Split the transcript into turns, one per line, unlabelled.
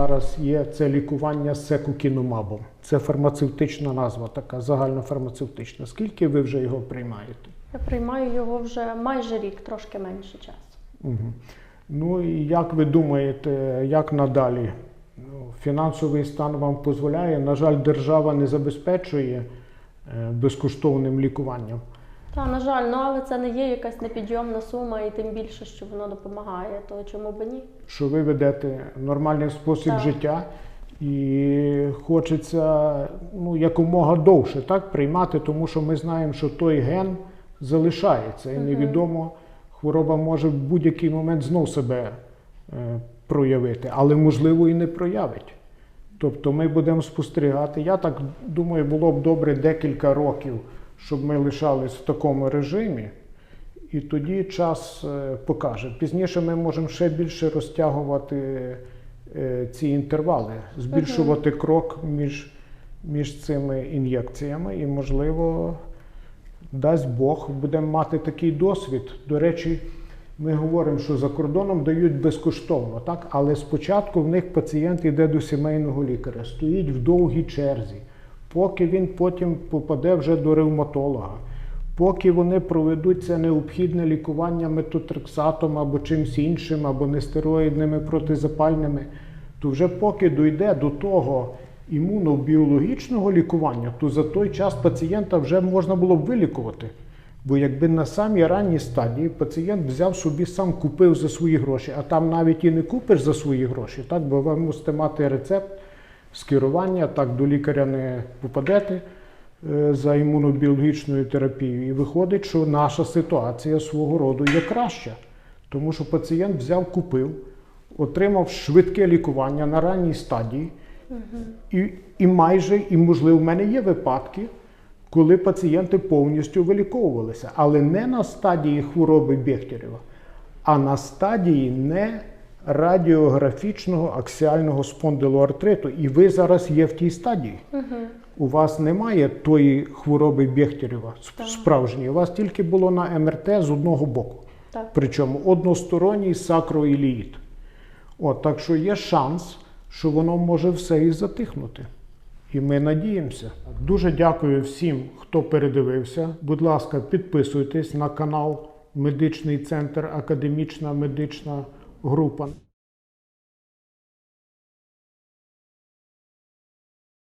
Зараз є це лікування секукінумабом. Це фармацевтична назва, така загальнофармацевтична. Скільки ви вже його приймаєте?
Я приймаю його вже майже рік, трошки менше часу.
Угу. Ну і як ви думаєте, як надалі? Ну, фінансовий стан вам дозволяє? На жаль, держава не забезпечує е, безкоштовним лікуванням.
Та, на жаль, ну але це не є якась непідйомна сума, і тим більше, що воно допомагає, то чому б ні?
що ви ведете нормальний спосіб
Так.
життя, і хочеться ну, якомога довше так, приймати, тому що ми знаємо, що той ген залишається, і невідомо, хвороба може в будь-який момент знов себе е, проявити, але можливо і не проявить. Тобто ми будемо спостерігати. Я так думаю, було б добре декілька років, щоб ми лишались в такому режимі. І тоді час е, покаже. Пізніше ми можемо ще більше розтягувати е, ці інтервали, збільшувати крок між, між цими ін'єкціями, і, можливо, дасть Бог, будемо мати такий досвід. До речі, ми говоримо, що за кордоном дають безкоштовно, так? але спочатку в них пацієнт йде до сімейного лікаря, стоїть в довгій черзі, поки він потім попаде вже до ревматолога. Поки вони проведуть це необхідне лікування метотрексатом або чимсь іншим, або нестероїдними протизапальними, то вже поки дойде до того імунобіологічного лікування, то за той час пацієнта вже можна було б вилікувати. Бо якби на самій ранній стадії пацієнт взяв собі сам купив за свої гроші, а там навіть і не купиш за свої гроші, так, бо ви мусите мати рецепт скерування, так до лікаря не попадете е, за імунобіологічною терапією. І виходить, що наша ситуація свого роду є краща. Тому що пацієнт взяв, купив, отримав швидке лікування на ранній стадії, і, і майже, і можливо, в мене є випадки, коли пацієнти повністю виліковувалися, але не на стадії хвороби Бехтерєва, а на стадії не радіографічного аксіального спондилоартриту. І ви зараз є в тій стадії. У вас немає тої хвороби Бехтерєва справжньої. У вас тільки було на МРТ з одного боку.
Так.
Причому односторонній сакроіліїд. От, так що є шанс, що воно може все і затихнути. І ми надіємося. Дуже дякую всім, хто передивився. Будь ласка, підписуйтесь на канал Медичний центр Академічна медична група.